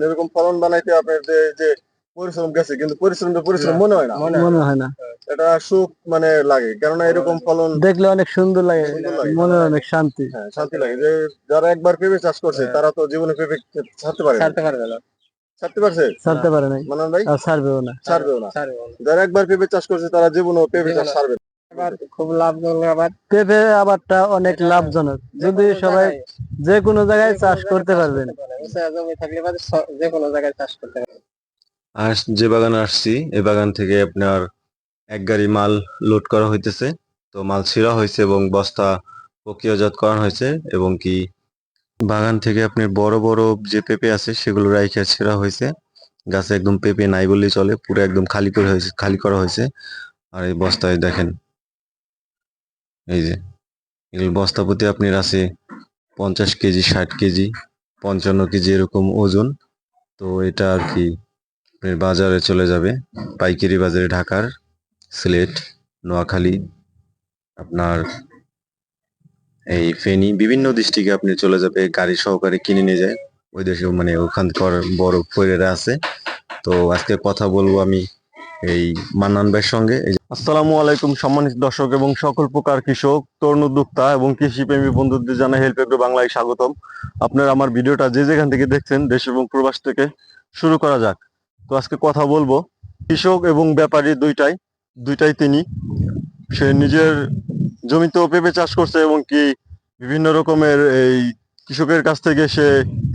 এরকম ফলন বানাইতে আপনার যে যে পরিশ্রম গেছে কিন্তু পরিশ্রমটা পরিশ্রম মনে হয় না। মনে হয় না। এটা সুখ মানে লাগে কেননা এরকম ফলন দেখলে অনেক সুন্দর লাগে। মনে অনেক শান্তি। হ্যাঁ, শান্তি লাগে। যে যারা একবার পেঁপে চাষ করছে তারা তো জীবনে পেঁপে ছাড়তে পারে না। পারবে না ছাড়তে পারছে? ছাড়তে পারে নাই। মানান ভাই? ছাড়বেও না। ছাড়বেও না। যারা একবার পেঁপে চাষ করছে তারা জীবনেও পেঁপে চাষ ছাড়বে খুব লাভজনক আবার। পেঁপে আবারটা অনেক লাভজনক। যদি সবাই যে কোনো জায়গায় চাষ করতে পারবেন। জমি থাকলে যে কোনো জায়গায় চাষ করতে যে বাগান আসছি এই বাগান থেকে আপনার এক গাড়ি মাল লোড করা হইতেছে। তো মাল ছিঁড়া হয়েছে এবং বস্তা প্রক্রিয়াজাত করা হয়েছে এবং কি বাগান থেকে আপনি বড় বড় যে পেঁপে আছে সেগুলো রাইখে ছেঁড়া হয়েছে। গাছে একদম পেঁপে নাই বললেই চলে পুরো একদম খালি করে হয়েছে খালি করা হয়েছে। আর এই বস্তায় দেখেন এই যে, এগুলো বস্তা প্রতি আপনার আছে পঞ্চাশ কেজি, ষাট কেজি, পঞ্চান্ন কেজি এরকম ওজন। তো এটা আর কি আপনার বাজারে চলে যাবে। পাইকারি বাজারে ঢাকার সিলেট, নোয়াখালী, আপনার এই ফেনী, বিভিন্ন ডিস্ট্রিক্টে আপনি চলে যাবে, গাড়ি সহকারে কিনে নিয়ে যায়। ওই দেশে মানে ওখানকার বড় পৈরেরা আছে। তো আজকে কথা বলব আমি এই মান্নান ভাইয়ের সঙ্গে আসসালামু আলাইকুম সম্মানিত দর্শক এবং সকল প্রকার কৃষক, তরুণ উদ্যোক্তা এবং কৃষি প্রেমী বন্ধুদের জানাই হেল্প এগ্রো বাংলায় স্বাগতম। আপনারা আমার ভিডিওটা যে যেখান থেকে দেখছেন, দেশ এবং প্রবাস থেকে শুরু করা যাক। তো আজকে কথা বলব কৃষক এবং ব্যাপারী দুইটাই দুইটাই তিনি। সে নিজের জমিতেও পেঁপে চাষ করছে এবং কি বিভিন্ন রকমের এই কৃষকের কাছ থেকে সে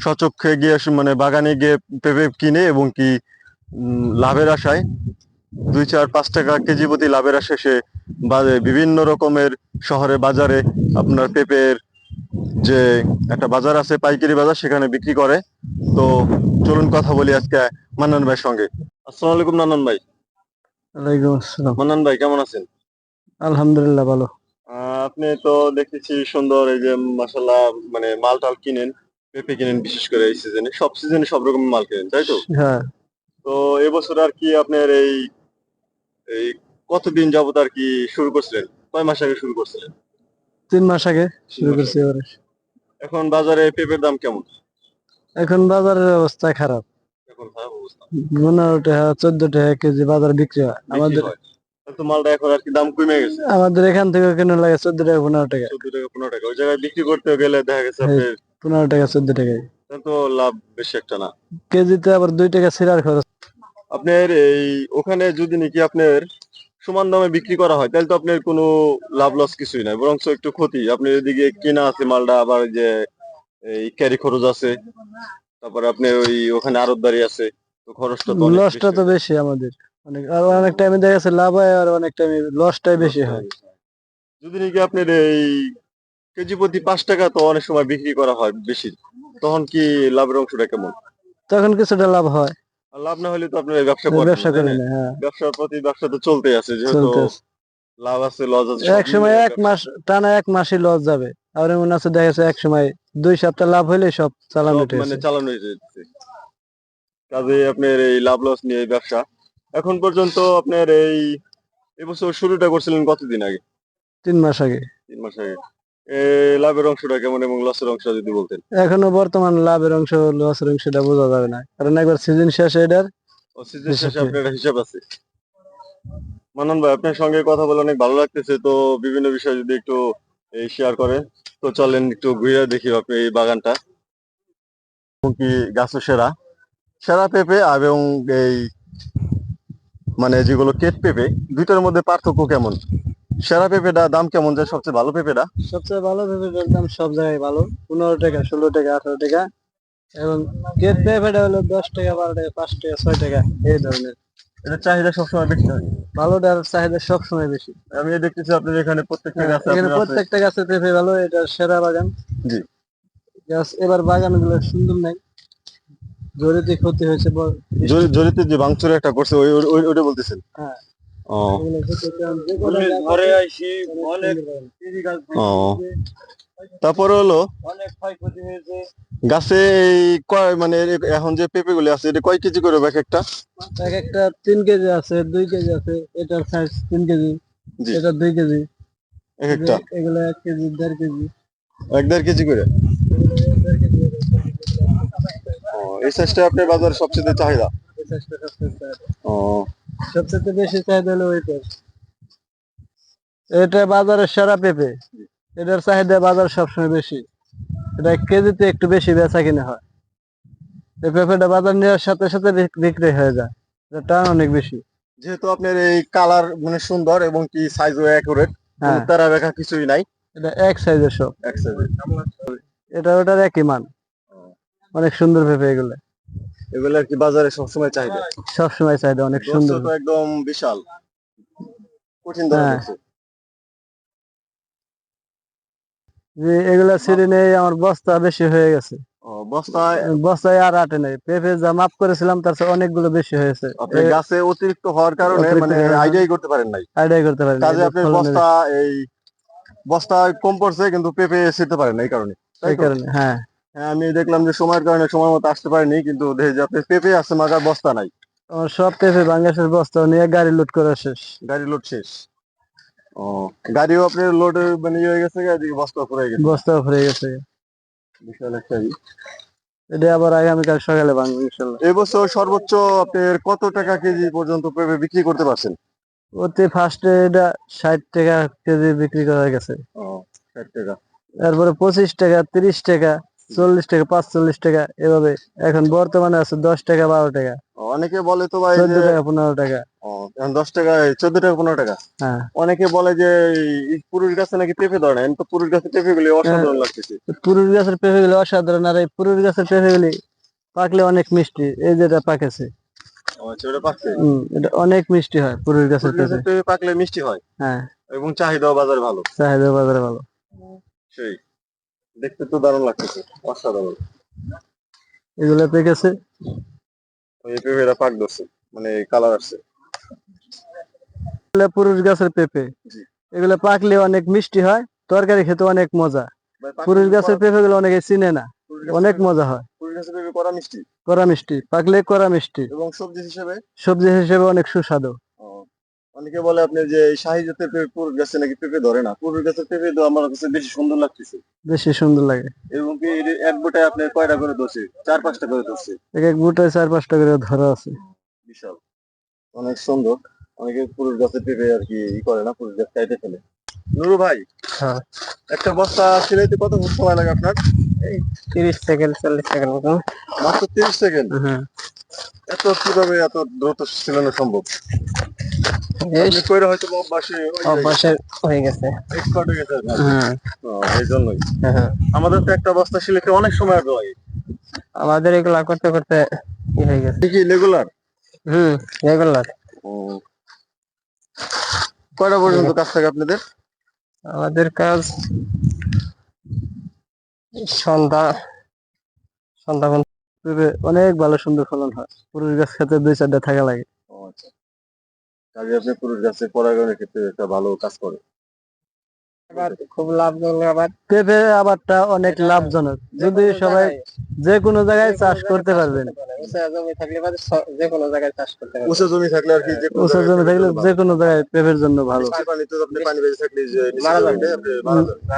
সচক্ষে গিয়ে মানে বাগানে গিয়ে পেঁপে কিনে এবং কি লাভের আশায় দুই চার পাঁচ টাকা কেজি প্রতি লাভের আসে সে বিভিন্ন রকমের শহরে বাজারে আপনার পেঁপের যে একটা বাজার আছে পাইকারি বাজার সেখানে বিক্রি করে। তো চলুন কথা বলি আজকে মান্নান ভাইয়ের সঙ্গে। আসসালামু আলাইকুম নান্নান ভাই। ওয়ালাইকুম আসসালাম। মান্নান ভাই কেমন আছেন? আলহামদুলিল্লাহ ভালো। আপনি তো দেখতেছি সুন্দর এই যে মাসাল্লাহ মানে মাল টাল কিনেন পেঁপে কিনেন বিশেষ করে এই সিজনে সব সিজনে সব রকমের মাল কিনেন তাই তো? হ্যাঁ। তো এবছর আর কি আপনার এই এই কতদিন যাবত আর কি শুরু করছিলেন? কয় মাস আগে শুরু করছিলেন? তিন মাস আগে শুরু করছি এবারে। এখন বাজারে পেঁপের দাম কেমন? এখন বাজারের অবস্থা খারাপ। এখন খারাপ অবস্থা। পনেরো টাকা চোদ্দ টাকা কেজি বাজার বিক্রি হয়। আমাদের তো মালটা এখন আর কি দাম কমে গেছে। আমাদের এখান থেকে কেন লাগে চোদ্দ টাকা পনেরো টাকা। চোদ্দ টাকা পনেরো টাকা। ওই জায়গায় বিক্রি করতে গেলে দেখা গেছে। আপনার পনেরো টাকা চোদ্দ টাকায়। তো লাভ বেশি একটা না। কেজিতে আবার দুই টাকা সিরার খরচ। আপনার এই ওখানে যদি নাকি আপনার সমান দামে বিক্রি করা হয় তাহলে তো আপনার কোনো লাভ লস কিছুই নাই বরং একটু ক্ষতি। আপনার এদিকে কেনা আছে মালটা আবার যে এই ক্যারি খরচ আছে তারপরে আপনি ওই ওখানে আরতদারি আছে তো খরচটা তো অনেক লসটা তো বেশি। আমাদের। অনেক আর অনেক টাইমে দেখা যাচ্ছে লাভ হয় আর অনেক টাইমে লসটাই বেশি হয়। যদি নাকি আপনার এই কেজি প্রতি পাঁচ টাকা তো অনেক সময় বিক্রি করা হয় বেশি তখন কি লাভের অংশটা কেমন? তখন কিছুটা লাভ হয়। লাভ না হলে তো আপনার ব্যবসা করেন ব্যবসা না, করে না? না হ্যাঁ। ব্যবসার প্রতি ব্যবসা তো চলতেই আছে যেহেতু। লাভ আছে লস আছে এক সময় এক মাস টানা এক মাসই লস যাবে। আর এমন আছে দেখা যাচ্ছে এক সময় দুই সপ্তাহ লাভ হইলে সব চালানো সব মানে চালানো যেতেছে কাজে আপনার এই লাভ লস নিয়ে ব্যবসা। এখন পর্যন্ত আপনার এই এবছর শুরুটা করছিলেন কতদিন আগে? তিন মাস আগে। তিন মাস আগে। লাভের অংশটা কেমন এবং লসের অংশ যদি বলতেন? এখনও বর্তমান লাভের অংশ লসের অংশটা বোঝা যাবে না। কারণ একবার সিজন শেষ এটার ও সিজন শেষে আপনার হিসাব আছে। মানন ভাই আপনার সঙ্গে কথা বলে অনেক ভালো লাগতেছে তো বিভিন্ন বিষয় যদি একটু শেয়ার করেন তো চলেন একটু ঘুরে দেখি আপনি এই বাগানটা। কি গাছও সেরা। সেরা পেঁপে এবং এই মানে যেগুলো কেট পেঁপে দুইটার মধ্যে পার্থক্য কেমন? সেরা পেঁপেটা দাম কেমন যায়? সবচেয়ে ভালো পেঁপেটা? সবচেয়ে ভালো পেঁপেটার দাম সব জায়গায় ভালো। পনেরো টাকা ষোলো টাকা আঠারো টাকা। এবং কেট পেঁপেটা হলো দশ টাকা বারো টাকা পাঁচ টাকা ছয় টাকা এই ধরনের। এটা চাহিদা সবসময় বেশি হয় ভালোটার চাহিদা সব সময় বেশি। আমি দেখতেছি আপনার এখানে প্রত্যেকটা গাছে এখানে প্রত্যেকটা গাছে পেঁপে ভালো এটা সেরা বাগান। জি। গাছ এবার বাগানগুলো সুন্দর নাই। জরিতে ক্ষতি হয়েছে জরিতে যে ভাঙচুর একটা করছে ওই ওই- ওই- ওইটা বলতেছেন? হ্যাঁ। ও। ঘরে অনেক ও। তারপরে হলো? অনেক ক্ষয়ক্ষতি হয়েছে। গাছে এই কয় মানে এখন যে পেঁপে গুলি আছে এটা কয় কেজি করে এক একটা? এক একটা তিন কেজি আছে দুই কেজি আছে এটার সাইজ তিন কেজি। এটা দুই কেজি। এক একটা? এগুলো এক কেজি দেড় কেজি। এক দেড় কেজি করে? এই সাইজটা আপনার বাজারে সবচেয়ে চাহিদা? এই সবচেয়ে চাহিদা। ও। সবচেয়ে বেশি চাহিদা হলো ওইটা এটা বাজারের সেরা পেঁপে। এটার চাহিদা বাজার সবসময় বেশি। এটা কেজিতে একটু বেশি বেচা কিনে হয়। এই পেঁপেটা বাজার নেওয়ার সাথে সাথে বিক্রি হয়ে যায়। টান অনেক বেশি। যেহেতু আপনার এই কালার মানে সুন্দর এবং কি সাইজও অ্যাকুরেট হ্যাঁ। তারা বেখা কিছুই নাই। এটা এক সাইজের সব। এক সাইজের এটা ওটার একই মান। অনেক সুন্দর পেঁপে এগুলো। এগুলো আর কি বাজারে সবসময় চাহিদা। সবসময় চাহিদা অনেক সুন্দর। একদম বিশাল। কঠিন হ্যাঁ। যে এগুলা ছিঁড়ে নেই আমার বস্তা বেশি হয়ে গেছে। ও, বস্তায় বস্তায় আর আটে নাই। পেঁপে যা মাপ করেছিলাম তার চেয়ে অনেকগুলো বেশি হয়েছে। আপনি গাছে অতিরিক্ত হওয়ার কারণে মানে আইডিয়াই করতে পারেন নাই। আইডিয়া করতে পারি কাজে আপনি বস্তা এই বস্তা কম পড়ছে কিন্তু পেঁপে ছিঁড়তে পারেন এই কারণে। এই কারণে হ্যাঁ। হ্যাঁ আমি দেখলাম যে সময়ের কারণে সময় মতো আসতে পারিনি কিন্তু আপনি পেঁপে আছে মাগার বস্তা নাই। আমার সব পেঁপে বাংলাদেশের বস্তা নিয়ে গাড়ি লোড করা শেষ। গাড়ি লোড শেষ। ও গাড়িও আপনার লোড মানে ইয়ে হয়ে গেছে বস্তা পড়ে গেছে। বস্তা ভরে গেছে। বিশাল একটা এটা আবার আগামীকাল সকালে ভাঙবো ইনশাল্লাহ। এবছর সর্বোচ্চ আপনার কত টাকা কেজি পর্যন্ত পেঁপে বিক্রি করতে পারছেন? অতি ফার্স্টে এটা ষাট টাকা কেজি বিক্রি করা গেছে। ও ষাট টাকা। তারপরে পঁচিশ টাকা তিরিশ টাকা চল্লিশ টাকা পাঁচচল্লিশ টাকা এভাবে। এখন বর্তমানে আছে দশ টাকা বারো টাকা। অনেকে বলে তো ভাই চোদ্দ টাকা পনেরো টাকা। দশ টাকা চোদ্দ টাকা পনেরো টাকা। হ্যাঁ। অনেকে বলে যে পুরুষ গাছে নাকি পেঁপে ধরে না? তো পুরুষ গাছে পেঁপে গুলি অসাধারণ লাগতেছে। পুরুষ গাছের পেঁপে গুলি অসাধারণ আর এই পুরুষ গাছের পেঁপে গুলি পাকলে অনেক মিষ্টি। এই যেটা পাকেছে। আচ্ছা এটা অনেক মিষ্টি হয় পুরুষ গাছের পেঁপে। পেঁপে পাকলে মিষ্টি হয়? হ্যাঁ। এবং চাহিদা বাজারে ভালো। চাহিদা বাজারে ভালো। সেই। দেখতে তো দারুণ লাগতেছে অসাধারণ। এগুলো পেকেছে ওই পেঁপেটা পাক ধরছে মানে কালার আসছে। এগুলো পুরুষ গাছের পেঁপে। এগুলো পাকলে অনেক মিষ্টি হয় তরকারি খেতে অনেক মজা। পুরুষ গাছের করা- পেঁপে গুলো অনেকে চিনে না। অনেক মজা হয়। পুরুষ গাছের পেঁপে করা মিষ্টি। কড়া মিষ্টি পাকলে কড়া মিষ্টি। এবং সবজি হিসেবে? সবজি হিসেবে অনেক সুস্বাদু। অনেকে বলে আপনি যে শাহী জাতের পেঁপে পুরুষ গাছে নাকি পেঁপে ধরে না? পুরুষ গাছের পেঁপে তো আমার কাছে বেশি সুন্দর লাগতেছে। বেশি সুন্দর লাগে। এবং কি এক বোটায় আপনি কয়টা করে ধরছে? চার পাঁচটা করে ধরছে। এক এক বুটায় চার পাঁচটা করে ধরা আছে। বিশাল। অনেক সুন্দর। অনেকে পুরুষ গাছের পেঁপে আর কি ই করে না পুরুষ গাছ চাইতে ফেলে। নুরু ভাই হ্যাঁ। একটা বস্তা সিলাইতে কত সময় লাগে আপনার? তিরিশ সেকেন্ড চল্লিশ সেকেন্ড মতো মাত্র তিরিশ সেকেন্ড? হ্যাঁ। এত কীভাবে এত দ্রুত সিলানো সম্ভব? কইরা হয়তো বা অভ্যাসে হয়ে গেছে। এক্সপার্ট হয়ে। গেছে এই জন্যই আমাদের তো একটা বস্তা অনেক সময় লাগে আমাদের এগুলা করতে করতে হয়ে গেছে। কি রেগুলার? হুম রেগুলার। কয়টা পর্যন্ত কাজ থাকে আপনাদের? আমাদের কাজ সন্ধ্যা সন্ধ্যা অনেক ভালো সুন্দর ফলন হয়। পুরুষ গাছ খেতে দুই চারটা থাকা লাগে। আচ্ছা। কাজে আপনি পুরুষ গাছে পরাগণের ক্ষেত্রে একটা ভালো কাজ করে। আবার খুব লাভজনক আবার। পেঁপে আবারটা অনেক লাভজনক। যদি সবাই যে কোনো জায়গায় চাষ করতে পারবেন। উঁচা জমি থাকলে যে কোনো জায়গায় চাষ করতে পারবেন উঁচু জমি থাকলে আর কি উঁচু জমি থাকলে যে কোনো জায়গায় পেঁপের জন্য ভালো। পানিতে তো আপনি পানি বেঁচে থাকলে মারা যাবে। আপনি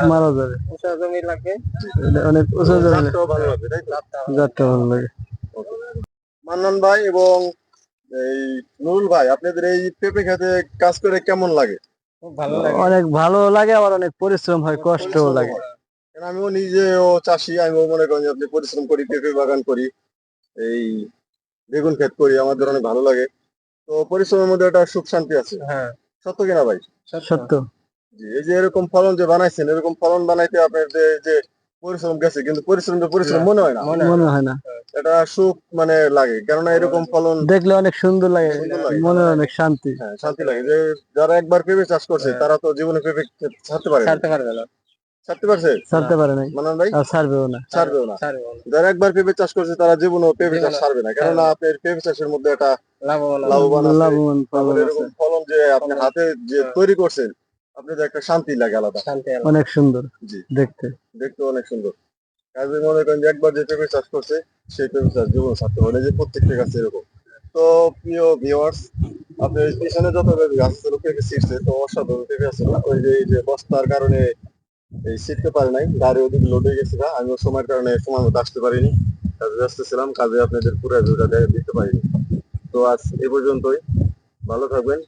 মারা যাবে। মারা উঁচা জমি লাগে অনেক উঁচু জমি। ভালো জাতটা ভালো লাগে। মান্নান ভাই এবং এই নুরুল ভাই আপনাদের এই পেঁপে খেতে কাজ করে কেমন লাগে? খুব ভালো লাগে। অনেক ভালো লাগে আবার অনেক পরিশ্রম হয় কষ্টও লাগে। কারণ আমিও নিজেও চাষি আমিও মনে করি আপনি পরিশ্রম করি পেঁপে বাগান করি এই বেগুন ক্ষেত করি আমাদের অনেক ভালো লাগে। তো পরিশ্রমের মধ্যে একটা সুখ শান্তি আছে। হ্যাঁ। সত্য কিনা ভাই? সত্য। জি, এই যে এরকম ফলন যে বানাইছেন এরকম ফলন বানাইতে আপনার যে যে পরিশ্রম গেছে কিন্তু পরিশ্রমটা পরিশ্রম মনে হয় না। মনে হয় না। এটা সুখ মানে লাগে কেননা এরকম ফলন দেখলে অনেক সুন্দর লাগে। মনে অনেক শান্তি। হ্যাঁ, শান্তি লাগে। যে যারা একবার পেঁপে চাষ করছে হ্যাঁ। তারা তো জীবনে পেঁপে ছাড়তে পারে ছাড়তে পারবে না। ছাড়তে পারছে? ছাড়তে পারে মানান ভাই? ছাড়বেও না। ছাড়বেও না। যারা একবার পেঁপে চাষ করছে তারা জীবনেও পেঁপে চাষ ছাড়বে না। কেননা আপনার পেঁপে চাষের মধ্যে একটা লাভবান লাভবান লাভবান ফলন এরকম ফলন যে আপনি হাতে যে তৈরি করছেন আপনি যে একটা শান্তি লাগে আলাদা। অনেক সুন্দর। জি। দেখতে। দেখতে অনেক সুন্দর। কাজে মনে করেন যে একবার যে পেঁপে চাষ করছে সেই পেঁপে চাষ জীবন ছাড়তে পারে। যে প্রত্যেকটা গাছ এরকম। তো প্রিয় ভিউয়ার্স আপনার পিছনে যত গাছ ছিল পেঁপে ছিটছে তো অসাধারণ পেঁপে আছে ওই যে এই যে বস্তার কারণে এই ছিটতে পারে নাই গাড়ি ওদিকে লোড হয়ে গেছে গা, আমিও সময়ের কারণে সময় মতো আসতে পারিনি। কাজে ব্যস্ত ছিলাম কাজে আপনাদের পুরো ভিডিওটা দিতে পারিনি। তো আজ এ পর্যন্তই। ভালো থাকবেন।